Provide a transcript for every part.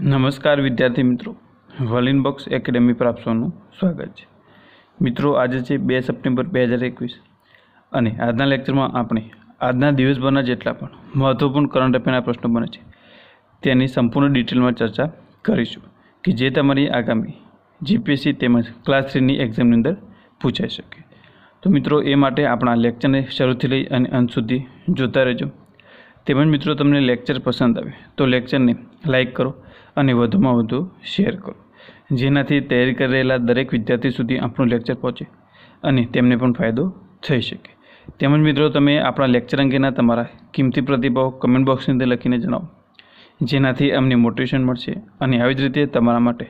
નમસ્કાર વિદ્યાર્થી મિત્રો. વલિન બોક્સ એકેડેમી પર આપ સ્વાગત છે. મિત્રો, આજે છે બે સપ્ટેમ્બર બે હજાર એકવીસ અને આજના લેક્ચરમાં આપણે આજના દિવસભરના જેટલા પણ મહત્ત્વપૂર્ણ કરંટ અફેરના પ્રશ્નો બને છે, તેની સંપૂર્ણ ડિટેલમાં ચર્ચા કરીશું કે જે તમારી આગામી જીપીએસસી તેમજ ક્લાસ થ્રીની એક્ઝામની અંદર પૂછાઈ શકે. તો મિત્રો, એ માટે આપણા લેક્ચરને શરૂથી લઈ અને અંત સુધી જોતા રહેજો. તેમજ મિત્રો, તમને લેક્ચર પસંદ આવે તો લેક્ચરને લાઇક કરો અને વધુમાં વધુ શેર કરો. જેનાથી તૈયારી કરી રહેલા દરેક વિદ્યાર્થી સુધી આપણું લેક્ચર પહોંચે અને તેમને પણ ફાયદો થઈ શકે. તેમજ મિત્રો, તમે આપણા લેક્ચર અંગેના તમારા કિંમતી પ્રતિભાવ કમેન્ટ બોક્સની અંદર લખીને જણાવો. જેનાથી અમને મોટિવેશન મળશે અને આવી જ રીતે તમારા માટે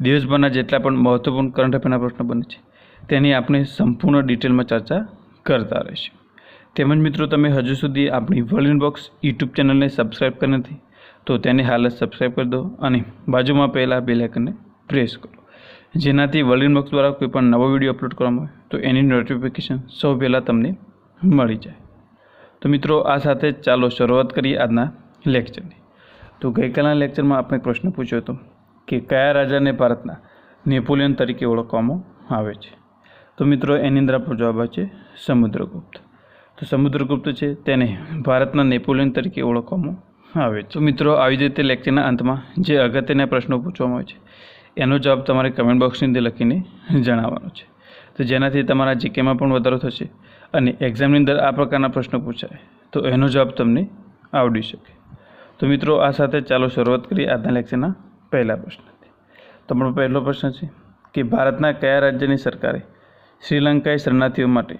દિવસભરના જેટલા પણ મહત્ત્વપૂર્ણ કરંટ અફેરના પ્રશ્નો બને છે, તેની આપણે સંપૂર્ણ ડિટેલમાં ચર્ચા કરતા રહીશું. તેમજ મિત્રો, તમે હજુ સુધી આપણી વર્લ્ડ બોક્સ યુટ્યુબ ચેનલને સબસ્ક્રાઈબ કરી નથી તો તેને હાલ જ સબસ્ક્રાઈબ કરી દો અને બાજુમાં પહેલાં બેલાઇકનને પ્રેસ કરો. જેનાથી વર્લિન બોક્સ દ્વારા કોઈ પણ નવો વીડિયો અપલોડ કરવામાં આવે તો એની નોટિફિકેશન સૌ પહેલાં તમને મળી જાય. તો મિત્રો, આ સાથે ચાલો શરૂઆત કરીએ આજના લેક્ચરની તો ગઈકાલના લેક્ચરમાં આપણે પ્રશ્ન પૂછ્યો હતો કે કયા રાજાને ભારતના નેપોલિયન તરીકે ઓળખવામાં આવે છે? તો મિત્રો, એની અંદર આપણો જવાબ છે સમુદ્રગુપ્ત. તો સમુદ્રગુપ્ત છે, તેને ભારતના નેપોલિયન તરીકે ઓળખવામાં છે તો મિત્રો, આવી જ રીતે લેક્ચરના અંતમાં જે અગત્યના પ્રશ્નો પૂછવામાં આવે છે, એનો જવાબ તમારે કમેન્ટ બોક્સની અંદર લખીને જણાવવાનો છે. તો જેનાથી તમારા જીકેમાં પણ વધારો થશે અને એક્ઝામની અંદર આ પ્રકારના પ્રશ્નો પૂછાય, તો એનો જવાબ તમને આવડી શકે. તો મિત્રો, આ સાથે ચાલો શરૂઆત કરીએ આજના લેક્ચરના પહેલા પ્રશ્નથી. તમારો પહેલો પ્રશ્ન છે કે ભારતના કયા રાજ્યની સરકારે શ્રીલંકાએ શરણાર્થીઓ માટે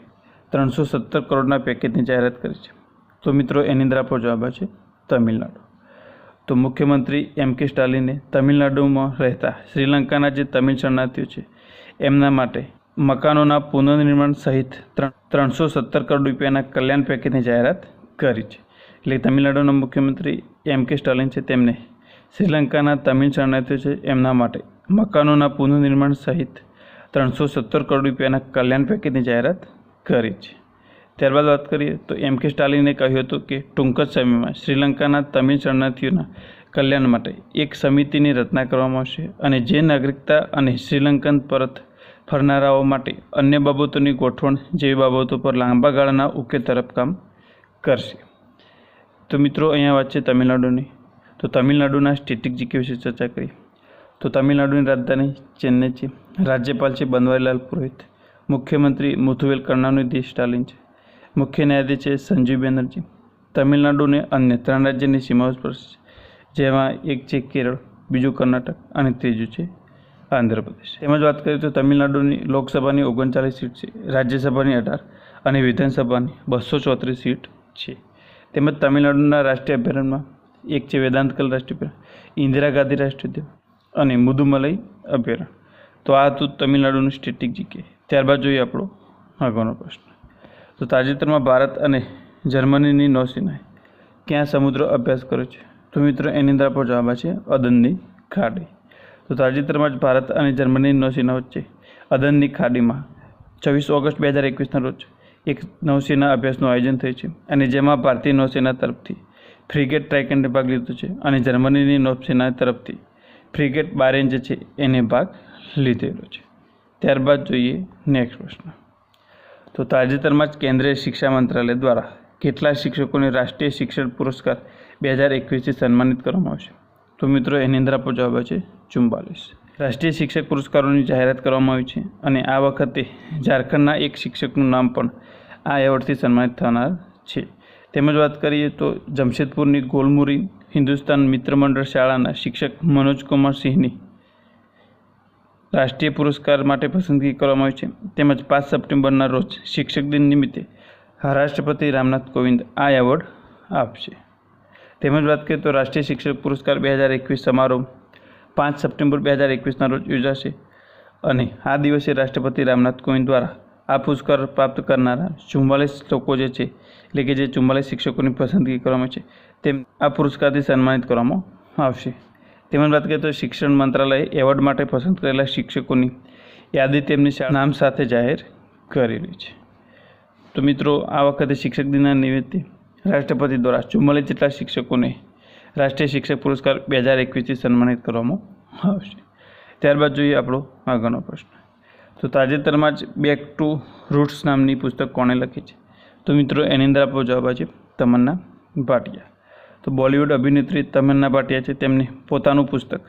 ત્રણસો સત્તર કરોડના પેકેજની જાહેરાત કરી છે? તો મિત્રો, એની અંદર આપણો જવાબ છે તમિલનાડુ. તો મુખ્યમંત્રી એમ કે સ્ટાલિને તમિલનાડુમાં રહેતા શ્રીલંકાના જે તમિલ શરણાર્થીઓ છે, એમના માટે મકાનોના પુનર્નિર્માણ સહિત ત્રણ ત્રણસો સત્તર કરોડ રૂપિયાના કલ્યાણ પેકેજની જાહેરાત કરી છે. એટલે તમિલનાડુના મુખ્યમંત્રી એમ કે સ્ટાલિન છે, તેમને શ્રીલંકાના તમિલ શરણાર્થીઓ છે, એમના માટે મકાનોના પુનઃનિર્માણ સહિત ત્રણસો સત્તર કરોડ રૂપિયાના કલ્યાણ પેકેજની જાહેરાત કરી છે. ત્યારબાદ વાત કરીએ તો એમ કે સ્ટાલિને કહ્યું હતું કે ટૂંક જ સમયમાં શ્રીલંકાના તમિલ શરણાર્થીઓના કલ્યાણ માટે એક સમિતિની રચના કરવામાં આવશે અને જે નાગરિકતા અને શ્રીલંકન પરત ફરનારાઓ માટે અન્ય બાબતોની ગોઠવણ જેવી બાબતો પર લાંબા ગાળાના ઉકેલ તરફ કામ કરશે. તો મિત્રો, અહીંયા વાત છે તમિલનાડુની. તો તમિલનાડુના સ્ટેટિક જીકે વિશે ચર્ચા કરી. તો તમિલનાડુની રાજધાની ચેન્નઈ છે. રાજ્યપાલ છે બનવારીલાલ પુરોહિત. મુખ્યમંત્રી મુથુવેલ કરુણાનિધિ સ્ટાલિન છે. મુખ્ય ન્યાયાધીશ છે સંજીવ બેનર્જી. તમિલનાડુને અન્ય ત્રણ રાજ્યની સીમાઓ સ્પર્શ છે, જેમાં એક છે કેરળ, બીજું કર્ણાટક અને ત્રીજું છે આંધ્રપ્રદેશ. તેમજ વાત કરીએ તો તમિલનાડુની લોકસભાની ઓગણચાલીસ સીટ છે, રાજ્યસભાની અઢાર અને વિધાનસભાની બસો ચોત્રીસ સીટ છે. તેમજ તમિલનાડુના રાષ્ટ્રીય અભયારણ્યમાં એક છે વેદાંતકલ રાષ્ટ્રીય અભયારણ્ય ઇન્દિરા ગાંધી રાષ્ટ્રીય ઉદ્યાન અને મુદુમલઈ અભયારણ્ય તો આ હતું તમિલનાડુનું સ્ટેટિક જીકે. ત્યારબાદ જોઈએ આપણો આગળનો પ્રશ્ન. તો તાજેતરમાં ભારત અને જર્મનીની નૌસેનાએ ક્યાં સમુદ્ર અભ્યાસ કર્યો છે? તો મિત્રો, એની અંદર આપણો જવાબ છે અદનની ખાડી. તો તાજેતરમાં જ ભારત અને જર્મનીની નૌસેના વચ્ચે અદનની ખાડીમાં છવ્વીસ ઓગસ્ટ બે હજાર એકવીસના રોજ એક નૌસેના અભ્યાસનું આયોજન થયું છે અને જેમાં ભારતીય નૌસેના તરફથી ફ્રિગેટ ટ્રાઇકન્ડે ભાગ લીધો છે અને જર્મનીની નૌસેના તરફથી ફ્રિગેટ બારેન જે છે એને ભાગ લીધેલો છે. ત્યારબાદ જોઈએ નેક્સ્ટ પ્રશ્ન. તો તાજેતરમાં જ કેન્દ્રીય શિક્ષા મંત્રાલય દ્વારા કેટલા શિક્ષકોને રાષ્ટ્રીય શિક્ષણ પુરસ્કાર બે હજાર એકવીસથી સન્માનિત કરવામાં આવશે. તો મિત્રો, એની અંદર આપણો જવાબ છે ચુમ્બાલીસ રાષ્ટ્રીય શિક્ષક પુરસ્કારોની જાહેરાત કરવામાં આવી છે અને આ વખતે ઝારખંડના એક શિક્ષકનું નામ પણ આ એવોર્ડથી સન્માનિત થનાર છે. તેમજ વાત કરીએ તો જમશેદપુરની ગોલમુરી હિન્દુસ્તાન મિત્ર મંડળ શાળાના શિક્ષક મનોજ કુમાર સિંહની રાષ્ટ્રીય પુરસ્કાર માટે પસંદગી કરવામાં આવી છે. તેમજ પાંચ સપ્ટેમ્બરના રોજ શિક્ષક દિન નિમિત્તે રાષ્ટ્રપતિ રામનાથ કોવિંદ આ એવોર્ડ આપશે. તેમજ વાત કરીએ તો રાષ્ટ્રીય શિક્ષક પુરસ્કાર બે હજાર એકવીસ સમારોહ પાંચ સપ્ટેમ્બર બે હજાર એકવીસના રોજ યોજાશે અને આ દિવસે રાષ્ટ્રપતિ રામનાથ કોવિંદ દ્વારા આ પુરસ્કાર પ્રાપ્ત કરનારા ચુમ્માલીસ લોકો જે છે, એટલે કે જે ચુમ્માલીસ શિક્ષકોની પસંદગી કરવામાં છે, તેમ આ પુરસ્કારથી સન્માનિત કરવામાં આવશે. તેમજ વાત કરીએ તો શિક્ષણ મંત્રાલયે એવોર્ડ માટે પસંદ કરેલા શિક્ષકોની યાદી તેમની નામ સાથે જાહેર કરેલી છે. તો મિત્રો, આ વખતે શિક્ષક દિનના નિમિત્તે રાષ્ટ્રપતિ દ્વારા ચુમ્માલીસ જેટલા શિક્ષકોને રાષ્ટ્રીય શિક્ષક પુરસ્કાર બે હજાર એકવીસથી સન્માનિત કરવામાં આવશે. ત્યારબાદ જોઈએ આપણો આગળનો પ્રશ્ન. તો તાજેતરમાં જ બેક ટુ રૂટ્સ નામની પુસ્તક કોણે લખી છે? તો મિત્રો, એની અંદર આપણો જવાબ છે તમન્ના ભાટિયા. તો બોલિવૂડ અભિનેત્રી તમન્ના ભાટિયા છે તેમણે પોતાનું પુસ્તક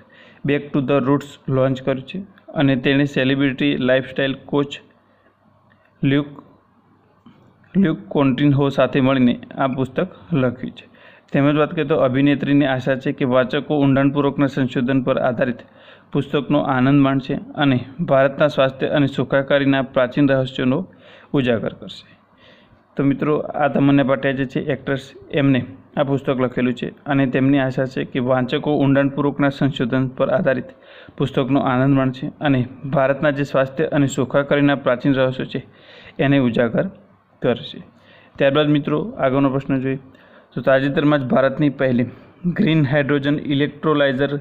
back to the roots launch કર્યું છે અને તેણે celebrity lifestyle coach Luke Luke Coutinho સાથે મળીને આ પુસ્તક લખ્યું છે. તેમજ વાત કરીએ તો અભિનેત્રીની આશા છે કે વાચકો ઊંડાણપૂર્વકના સંશોધન પર આધારિત પુસ્તકનો આનંદ માણશે અને ભારતના સ્વાસ્થ્ય અને સુખાકારીના પ્રાચીન રહસ્યોનો ઉજાગર કરશે. તો મિત્રો, આ તમન્ના પાટિયા જે છે, એક્ટ્રેસ એમને આ પુસ્તક લખેલું છે અને તેમની આશા છે કે વાંચકો ઊંડાણપૂર્વકના સંશોધન પર આધારિત પુસ્તકનો આનંદ માણશે અને ભારતના જે સ્વાસ્થ્ય અને સુખાકારીના પ્રાચીન રહસ્યો છે, એને ઉજાગર કરશે. ત્યારબાદ મિત્રો, આગળનો પ્રશ્ન જોઈએ. તો તાજેતરમાં જ ભારતની પહેલી ગ્રીન હાઇડ્રોજન ઇલેક્ટ્રોલાઇઝર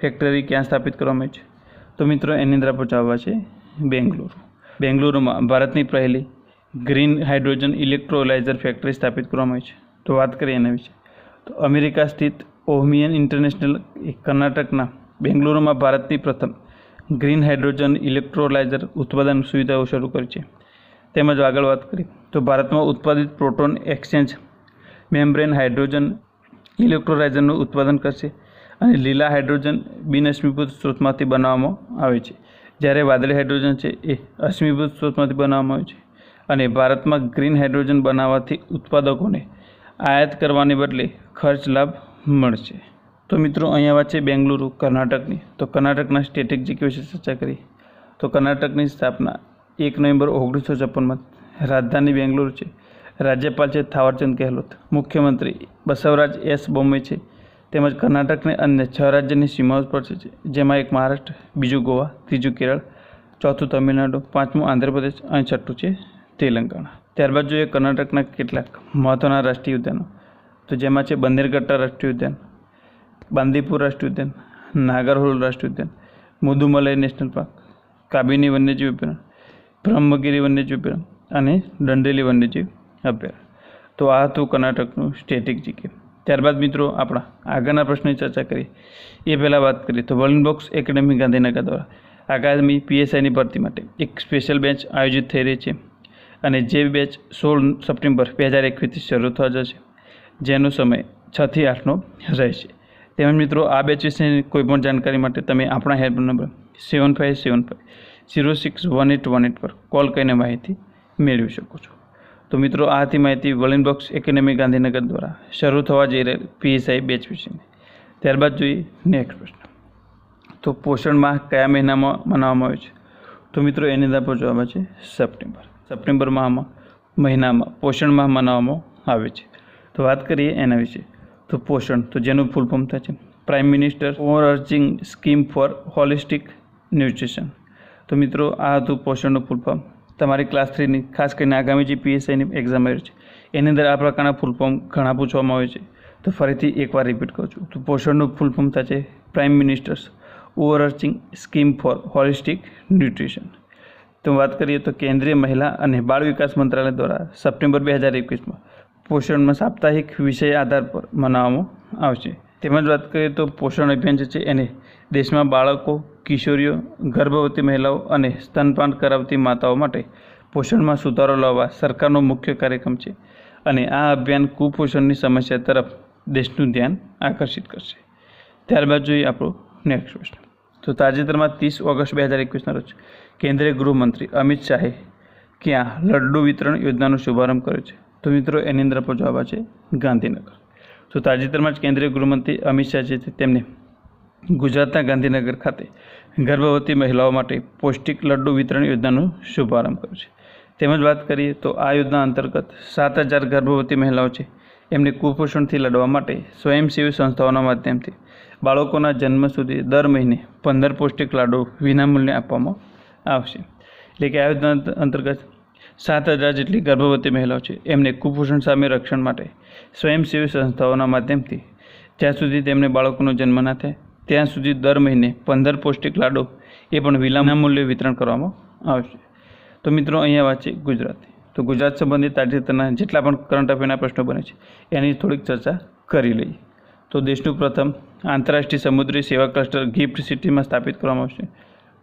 ફેક્ટરી ક્યાં સ્થાપિત કરવામાં આવી છે? તો મિત્રો, એની અંદર આપણે છે બેંગલુરુ. બેંગલુરુમાં ભારતની પહેલી ગ્રીન હાઇડ્રોજન ઇલેક્ટ્રોલાઇઝર ફેક્ટરી સ્થાપિત કરવામાં આવી છે. તો વાત કરીએ એના વિશે. તો અમેરિકા સ્થિત ઓહમિયન ઇન્ટરનેશનલ કર્ણાટકના બેંગલુરુમાં ભારતની પ્રથમ ગ્રીન હાઇડ્રોજન ઇલેક્ટ્રોલાઇઝર ઉત્પાદન સુવિધાઓ શરૂ કરી છે. તેમજ આગળ વાત કરીએ તો ભારતમાં ઉત્પાદિત પ્રોટોન એક્સચેન્જ મેમ્બ્રેન હાઇડ્રોજન ઇલેક્ટ્રોલાઇઝરનું ઉત્પાદન કરશે અને લીલા હાઇડ્રોજન બિનઅશ્મિભૂત સ્ત્રોતમાંથી બનાવવામાં આવે છે. જ્યારે વાદળી હાઇડ્રોજન છે એ અશ્મિભૂત સ્ત્રોતમાંથી બનાવવામાં આવે છે. અને ભારતમાં ગ્રીન હાઇડ્રોજન બનાવવાથી ઉત્પાદકોને આયાત કરવાને બદલે ખર્ચ લાભ મળશે. તો મિત્રો, અહીંયા વાત છે બેંગલુરુ, કર્ણાટકની. તો કર્ણાટકના સ્ટેટિક વિશે ચર્ચા કરી. તો કર્ણાટકની સ્થાપના એક નવેમ્બર ઓગણીસો છપ્પનમાં રાજધાની બેંગલુરુ છે. રાજ્યપાલ છે થાવરચંદ ગેહલોત. મુખ્યમંત્રી બસવરાજ એસ બોમ્બે છે. તેમજ કર્ણાટકને અન્ય છ રાજ્યની સીમાઓ પર છે. જેમાં એક મહારાષ્ટ્ર, બીજું ગોવા, ત્રીજું કેરળ, ચોથું તમિલનાડુ, પાંચમું આંધ્રપ્રદેશ અને છઠ્ઠું છે તેલંગાણા ત્યારબાદ જોઈએ કર્ણાટકના કેટલાક મહત્ત્વના રાષ્ટ્રીય ઉદ્યાનો. તો જેમાં છે બંદેરગટ્ટા રાષ્ટ્રીય ઉદ્યાન, બાંદીપુર રાષ્ટ્રીય ઉદ્યાન, નાગરહોલ રાષ્ટ્રીય ઉદ્યાન મુદુમલય નેશનલ પાર્ક, કાબિની વન્યજીવ અભયારણ્ય, બ્રહ્મગીરી વન્યજીવ અભયારણ્ય અને દંડેલી વન્યજીવ અભયારણ્ય. તો આ હતું કર્ણાટકનું સ્ટેટિક જીકે ત્યારબાદ મિત્રો આપણા આગળના પ્રશ્નની ચર્ચા કરીએ. એ પહેલાં વાત કરીએ તો વર્લ્ડ બોક્સ એકેડેમી ગાંધીનગર દ્વારા આગામી પીએસઆઈની ભરતી માટે એક સ્પેશિયલ બેચ આયોજિત થઈ રહી છે. અને જે બેચ સોળ સપ્ટેમ્બર બે હજાર એકવીસથી શરૂ થવા જશે, જેનો સમય છથી આઠનો રહેશે. તેમજ મિત્રો, આ બેચ વિશેની કોઈપણ જાણકારી માટે તમે આપણા help number seven five seven five zero six one eight one eight પર કોલ કરીને માહિતી મેળવી શકો છો. તો મિત્રો, આ હતી માહિતી વલિન બોક્સ એકેડેમી ગાંધીનગર દ્વારા શરૂ થવા જઈ રહેલ પીએસઆઈ બેચ વિશેની. ત્યારબાદ જોઈએ નેક્સ્ટ પ્રશ્ન. તો પોષણ માહ કયા મહિનામાં મનાવવામાં આવે છે? તો મિત્રો, એની અંદર જવાબ છે સપ્ટેમ્બર. સપ્ટેમ્બર માહમાં, મહિનામાં, પોષણ માહ મનાવવામાં આવે છે. તો વાત કરીએ એના વિશે. તો પોષણ, તો જેનું ફૂલ ફોર્મ થાય છે. Prime minister overarching scheme for holistic nutrition તો મિત્રો, આ હતું પોષણનું ફૂલ ફોર્મ તમારી ક્લાસ થ્રીની ખાસ કરીને આગામી જે પીએસઆઈની એક્ઝામ આવી છે, એની અંદર આ પ્રકારના ફૂલ ફોર્મ ઘણા પૂછવામાં આવે છે. તો ફરીથી એકવાર રિપીટ કરું છું. તો પોષણનું ફૂલ ફોર્મ થાય છે prime minister's overarching scheme for holistic nutrition તો વાત કરીએ તો કેન્દ્રીય મહિલા અને બાળ વિકાસ મંત્રાલય દ્વારા સપ્ટેમ્બર બે હજાર એકવીસમાં પોષણમાં સાપ્તાહિક વિષય આધાર પર મનાવવામાં આવશે. તેમજ વાત કરીએ તો પોષણ અભિયાન જે છે એને દેશમાં બાળકો, કિશોરીઓ, ગર્ભવતી મહિલાઓ અને સ્તનપાન કરાવતી માતાઓ માટે પોષણમાં સુધારો લાવવા સરકારનો મુખ્ય કાર્યક્રમ છે અને આ અભિયાન કુપોષણની સમસ્યા તરફ દેશનું ધ્યાન આકર્ષિત કરશે. ત્યારબાદ જોઈએ આપણો નેક્સ્ટ પ્રશ્ન. તો તાજેતરમાં ત્રીસ ઓગસ્ટ બે હજાર એકવીસના રોજ કેન્દ્રીય ગૃહમંત્રી અમિત શાહે ક્યાં લડ્ડુ વિતરણ યોજનાનો શુભારંભ કર્યો છે? તો મિત્રો, એની અંદર આપણો જવાબ છે ગાંધીનગર. તો તાજેતરમાં જ કેન્દ્રીય ગૃહમંત્રી અમિત શાહ છે તેમને ગુજરાતના ગાંધીનગર ખાતે ગર્ભવતી મહિલાઓ માટે પૌષ્ટિક લડ્ડુ વિતરણ યોજનાનો શુભારંભ કર્યો છે. તેમજ વાત કરીએ તો આ યોજના અંતર્ગત સાત હજાર ગર્ભવતી મહિલાઓ છે એમને કુપોષણથી લડવા માટે સ્વયંસેવી સંસ્થાઓના માધ્યમથી બાળકોના જન્મ સુધી દર મહિને પંદર પૌષ્ટિક લાડુ વિનામૂલ્યે આપવામાં આવશે. એટલે કે આ અંતર્ગત સાત હજાર જેટલી ગર્ભવતી મહિલાઓ છે, એમને કુપોષણ સામે રક્ષણ માટે સ્વયંસેવી સંસ્થાઓના માધ્યમથી જ્યાં સુધી તેમને બાળકોનો જન્મ ના થાય, ત્યાં સુધી દર મહિને પંદર પૌષ્ટિક લાડુ એ પણ વિનામૂલ્યે વિતરણ કરવામાં આવશે. તો મિત્રો, અહીંયા વાત છે ગુજરાતી. તો ગુજરાત સંબંધિત તાજેતરના જેટલા પણ કરંટ અફેરના પ્રશ્નો બને છે, એની થોડીક ચર્ચા કરી લઈએ. તો દેશનું પ્રથમ આંતરરાષ્ટ્રીય સમુદ્રી સેવા ક્લસ્ટર ગિફ્ટ સિટીમાં સ્થાપિત કરવામાં આવશે.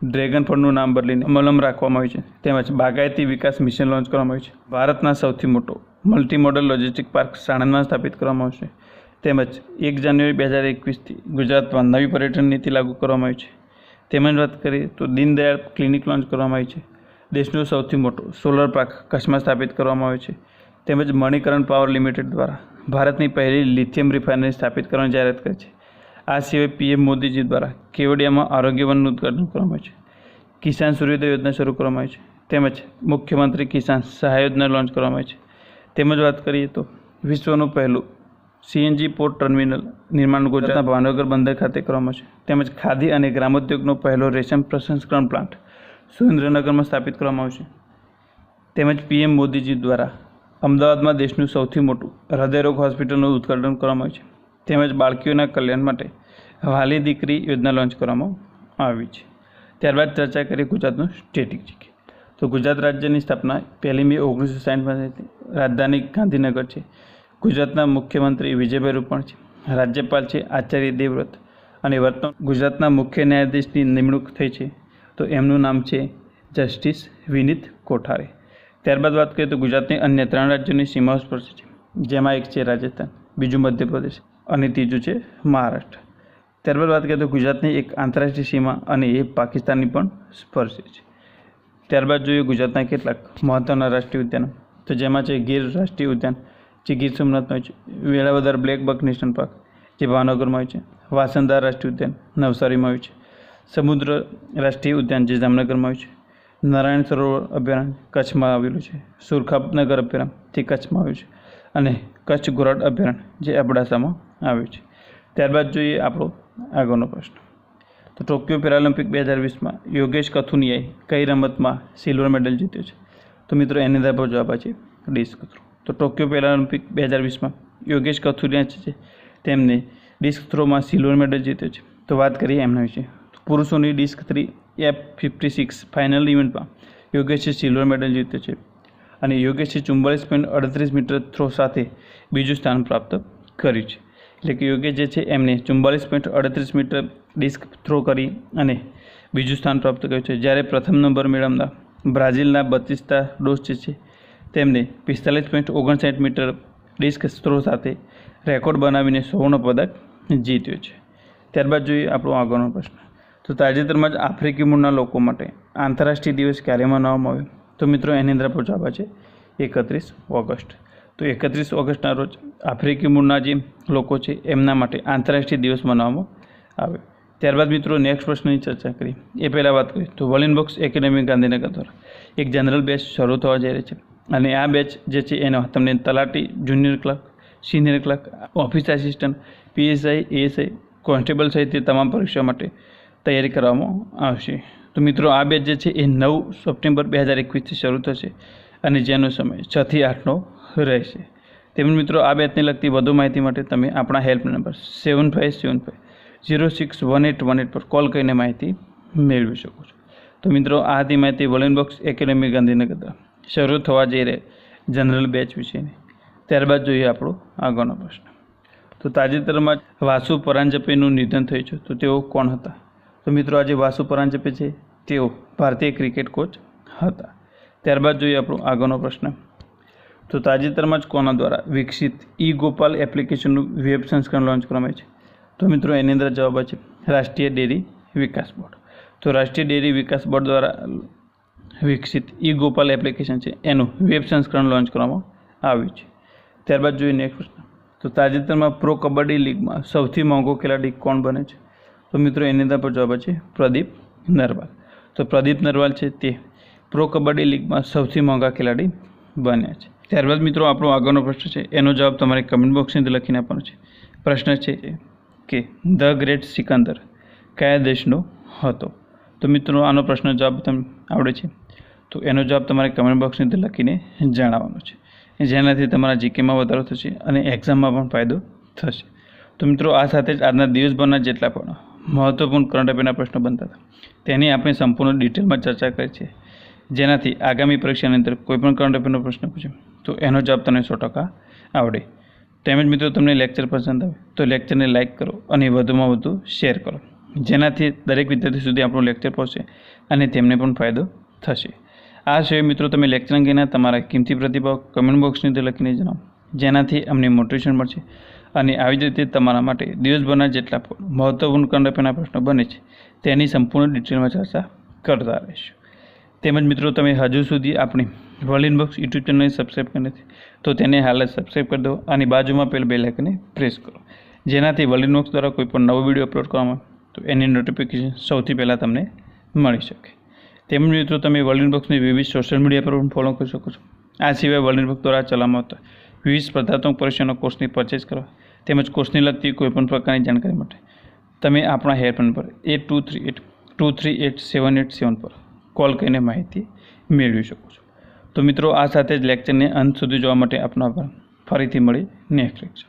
ડ્રેગન ફળનું નામ બદલીને અમલમ રાખવામાં આવ્યું છે. તેમજ બાગાયતી વિકાસ મિશન લોન્ચ કરવામાં આવ્યું છે. ભારતના સૌથી મોટો મલ્ટી મોડલ લોજિસ્ટિક પાર્ક સાણંદમાં સ્થાપિત કરવામાં આવશે. તેમજ એક જાન્યુઆરી બે હજાર એકવીસથી ગુજરાતમાં નવી પર્યટન નીતિ લાગુ કરવામાં આવી છે. તેમજ વાત કરીએ તો દીનદયાળ ક્લિનિક લોન્ચ કરવામાં આવી છે. દેશનું સૌથી મોટું સોલર પાર્ક કચ્છમાં સ્થાપિત કરવામાં આવ્યો છે. તેમજ મણિકરણ પાવર લિમિટેડ દ્વારા ભારતની પહેલી લિથિયમ રિફાઇનરી સ્થાપિત કરવાની જાહેરાત કરી છે. આ સિવાય પીએમ મોદીજી દ્વારા કેવડિયામાં આરોગ્ય વનનું ઉદ્ઘાટન કરવામાં આવ્યું છે. કિસાન સૂર્યોદય યોજના શરૂ કરવામાં આવી છે. તેમજ મુખ્યમંત્રી કિસાન સહાય યોજના લોન્ચ કરવામાં આવી છે. તેમજ વાત કરીએ તો વિશ્વનું પહેલું સીએનજી પોર્ટ ટર્મિનલ નિર્માણ ગુજરાતના ભાવનગર બંદર ખાતે કરવામાં છે. તેમજ ખાદી અને ગ્રામોદ્યોગનો પહેલો રેશમ પ્રસંસ્કરણ પ્લાન્ટ સુરેન્દ્રનગરમાં સ્થાપિત કરવામાં આવશે. તેમજ પીએમ મોદીજી દ્વારા અમદાવાદમાં દેશનું સૌથી મોટું હૃદયરોગ હોસ્પિટલનું ઉદ્ઘાટન કરવામાં આવ્યું છે. તેમજ બાળકીઓના કલ્યાણ માટે વાલી દીકરી યોજના લોન્ચ કરવામાં આવી છે. ત્યારબાદ ચર્ચા કરીએ ગુજરાતનું સ્ટેટિક તો ગુજરાત રાજ્યની સ્થાપના પહેલી મે ઓગણીસો સાઠમાં થઈ રાજધાની ગાંધીનગર છે. ગુજરાતના મુખ્યમંત્રી વિજયભાઈ રૂપાણી છે. રાજ્યપાલ છે આચાર્ય દેવવ્રત અને વર્તમાન ગુજરાતના મુખ્ય ન્યાયાધીશની નિમણૂક થઈ છે. તો એમનું નામ છે જસ્ટિસ વિનીત કોઠારે. ત્યારબાદ વાત કરીએ તો ગુજરાતની અન્ય ત્રણ રાજ્યોની સીમાઓ સ્પર્શે છે. જેમાં એક છે રાજસ્થાન, બીજું મધ્યપ્રદેશ અને ત્રીજું છે મહારાષ્ટ્ર. ત્યારબાદ વાત કરીએ તો ગુજરાતની એક આંતરરાષ્ટ્રીય સીમા અને એ પાકિસ્તાનની પણ સ્પર્શે છે. ત્યારબાદ જોઈએ ગુજરાતના કેટલાક મહત્ત્વના રાષ્ટ્રીય ઉદ્યાનો. તો જેમાં છે ગીર રાષ્ટ્રીય ઉદ્યાન, જે ગીર સોમનાથમાં હોય છે. Velavadar black buck national park, જે ભાવનગરમાં હોય છે. વાસંદા રાષ્ટ્રીય ઉદ્યાન, નવસારીમાં હોય છે. સમુદ્ર રાષ્ટ્રીય ઉદ્યાન જે જામનગરમાં આવ્યું છે. નારાયણ સરોવર અભયારણ્ય કચ્છમાં આવેલું છે. સુરખાપનગર અભયારણ્ય તે કચ્છમાં આવ્યું છે. અને કચ્છ ગોરાડ અભયારણ્ય જે અબડાસામાં આવ્યું છે. ત્યારબાદ જોઈએ આપણો આગળનો પ્રશ્ન. તો ટોક્યો પેરાલિમ્પિક બે હજાર વીસમાં યોગેશ કથુનિયાએ કઈ રમતમાં સિલ્વર મેડલ જીત્યો છે? તો મિત્રો એની આધાર પર જવાબ છે ડિસ્ક થ્રો તો ટોક્યો પેરાલિમ્પિક બે હજાર વીસમાં યોગેશ કથુરિયા છે તેમને ડિસ્ક થ્રોમાં સિલ્વર મેડલ જીત્યો છે. તો વાત કરીએ એમના વિશે. પુરુષોની disc three F fifty six final ઇવેન્ટમાં યોગેશે સિલ્વર મેડલ જીત્યો છે અને યોગેશે ચુમ્બાલીસ પોઈન્ટ અડત્રીસ મીટર થ્રો સાથે બીજું સ્થાન પ્રાપ્ત કર્યું છે. એટલે કે યોગેશ જે છે એમને ચુમ્બાલીસ પોઈન્ટ અડત્રીસ મીટર ડિસ્ક થ્રો કરી અને બીજું સ્થાન પ્રાપ્ત કર્યું છે. જ્યારે પ્રથમ નંબર મેળવનાર બ્રાઝિલના બત્રીસતા ડોસ જે છે તેમને પિસ્તાલીસ પોઈન્ટ ઓગણસાઠ મીટર ડિસ્ક થ્રો સાથે રેકોર્ડ બનાવીને સુવર્ણ પદક જીત્યો છે. ત્યારબાદ જોઈએ આપણો આગળનો પ્રશ્ન. તો તાજેતરમાં જ આફ્રિકી મૂળના લોકો માટે આંતરરાષ્ટ્રીય દિવસ ક્યારે મનાવવામાં આવ્યો? તો મિત્રો, એની અંદર આપણો જવાબ છે એકત્રીસ ઓગસ્ટ. તો એકત્રીસ ઓગસ્ટના રોજ આફ્રિકી મૂળના જે લોકો છે, એમના માટે આંતરરાષ્ટ્રીય દિવસ મનાવવામાં આવે ત્યારબાદ મિત્રો નેક્સ્ટ પ્રશ્નની ચર્ચા કરી એ પહેલાં વાત કરીએ. તો વોલિન બોક્સ એકેડેમી ગાંધીનગર દ્વારા એક જનરલ બેચ શરૂ થવા જઈ રહી છે અને આ બેચ જે છે, એનો તમને તલાટી junior clerk, senior clerk, office assistant PSI ASI constable સહિત તમામ પરીક્ષા માટે તૈયારી કરવામાં આવશે. તો મિત્રો, આ બેચ જે છે એ નવ સપ્ટેમ્બર બે હજાર એકવીસથી શરૂ થશે અને જેનો સમય છથી આઠનો રહેશે. તેમજ મિત્રો, આ બેચને લગતી વધુ માહિતી માટે તમે આપણા help number seven five seven five zero six one eight one eight પર કોલ કરીને માહિતી મેળવી શકો છો. તો મિત્રો, આ હતી માહિતી વોલેન બોક્સ એકેડેમી ગાંધીનગર. શરૂ થવા જઈ રહે જનરલ બેચ વિશેની. ત્યારબાદ જોઈએ આપણો આગળનો પ્રશ્ન. તો તાજેતરમાં વાસુ પરાંજપેનું નિધન થયું છે. તો તેઓ કોણ હતા? તો મિત્રો આજે વાસુ પરાંજપે છે. તેઓ ભારતીય ક્રિકેટ કોચ હતા. ત્યારબાદ જોઈએ આપણો આગળનો પ્રશ્ન. તો તાજેતરમાં જ કોના દ્વારા વિકસિત ઈ ગોપાલ એપ્લિકેશનનું વેબ સંસ્કરણ લોન્ચ કરવામાં છે? તો મિત્રો એની અંદર જવાબ છે રાષ્ટ્રીય ડેરી વિકાસ બોર્ડ. તો રાષ્ટ્રીય ડેરી વિકાસ બોર્ડ દ્વારા વિકસિત ઈ ગોપાલ એપ્લિકેશન છે એનું વેબ સંસ્કરણ લોન્ચ કરવામાં આવ્યું છે. ત્યારબાદ જોઈએ નેક્સ્ટ પ્રશ્ન. તો તાજેતરમાં પ્રો કબડ્ડી લીગમાં સૌથી મોંઘો ખેલાડી કોણ બને છે? તો મિત્રો, એની અંદર પર જવાબ છે પ્રદીપ નરવાલ. તો પ્રદીપ નરવાલ છે તે પ્રો કબડ્ડી લીગમાં સૌથી મોંઘા ખેલાડી બન્યા છે. ત્યારબાદ મિત્રો, આપણો આગળનો પ્રશ્ન છે. એનો જવાબ તમારે કમેન્ટ બોક્સની અંદર લખીને આપવાનો છે. પ્રશ્ન છે કે ધ ગ્રેટ સિકંદર કયા દેશનો હતો? તો મિત્રો, આનો પ્રશ્ન જવાબ તમને આવડે છે. તો એનો જવાબ તમારે કમેન્ટ બોક્સની અંદર લખીને જણાવવાનો છે. જેનાથી તમારા જીકેમાં વધારો થશે અને એક્ઝામમાં પણ ફાયદો થશે. તો મિત્રો, આ સાથે જ આજના દિવસભરના જેટલા પણ મહત્ત્વપૂર્ણ કરંટ અફેરના પ્રશ્નો બનતા હતા. તેની આપણે સંપૂર્ણ ડિટેલમાં ચર્ચા કરી છે. જેનાથી આગામી પરીક્ષાની અંદર કોઈપણ કરંટ અફેરનો પ્રશ્ન પૂછે. તો એનો જવાબ તમને સો ટકા આવડે. તેમજ મિત્રો, તમને લેક્ચર પસંદ આવે તો લેક્ચરને લાઇક કરો અને વધુમાં વધુ શેર કરો. જેનાથી દરેક વિદ્યાર્થી સુધી આપણું લેક્ચર પહોંચે અને તેમને પણ ફાયદો થશે. આ સિવાય મિત્રો, તમે લેક્ચર અંગેના તમારા કિંમતી પ્રતિભાવ કમેન્ટ બોક્સની અંદર લખીને જણાવો. જેનાથી અમને મોટિવેશન મળશે. અને આવી જ રીતે તમારા માટે દિવસભરના જેટલા પણ મહત્વપૂર્ણ કરંટ પ્રશ્નો બને છે, તેની સંપૂર્ણ ડિટેલમાં ચર્ચા કરતા રહીશું. તેમજ મિત્રો, તમે હજુ સુધી આપણી વર્લ્ડ ઇનબોક્સ યુટ્યુબ ચેનલને સબસ્ક્રાઈબ કરી નથી, તો તેને હાલ જ સબસ્ક્રાઈબ કરી દો અને બાજુમાં પેલ બેલેકને પ્રેસ કરો. જેનાથી વર્લ્ડ ઇનબોક્સ દ્વારા કોઈ પણ નવો વીડિયો અપલોડ કરવામાં તો એની નોટિફિકેશન સૌથી પહેલાં તમને મળી શકે. તેમજ મિત્રો, તમે વર્લ્ડ ઇનબોક્સની વિવિધ સોશિયલ મીડિયા પર પણ ફોલો કરી શકો છો. આ સિવાય વર્લ્ડ ઇનબોક્સ દ્વારા ચલાવવામાં આવતા વિવિધ સ્પર્ધાત્મક પરીક્ષાનો કોર્સની પરચેસ કરવા તેમજ કોર્સની લગતી કોઈપણ પ્રકારની જાણકારી માટે. તમે આપણા હેલ્પલાઇન પર eight two three eight two three eight seven eight seven પર કોલ કરીને માહિતી મેળવી શકો છો. તો મિત્રો, આ સાથે જ લેક્ચરને અંત સુધી જોવા માટે આપનો આભાર. ફરીથી મળી નેક્સ્ટ લેક્ચર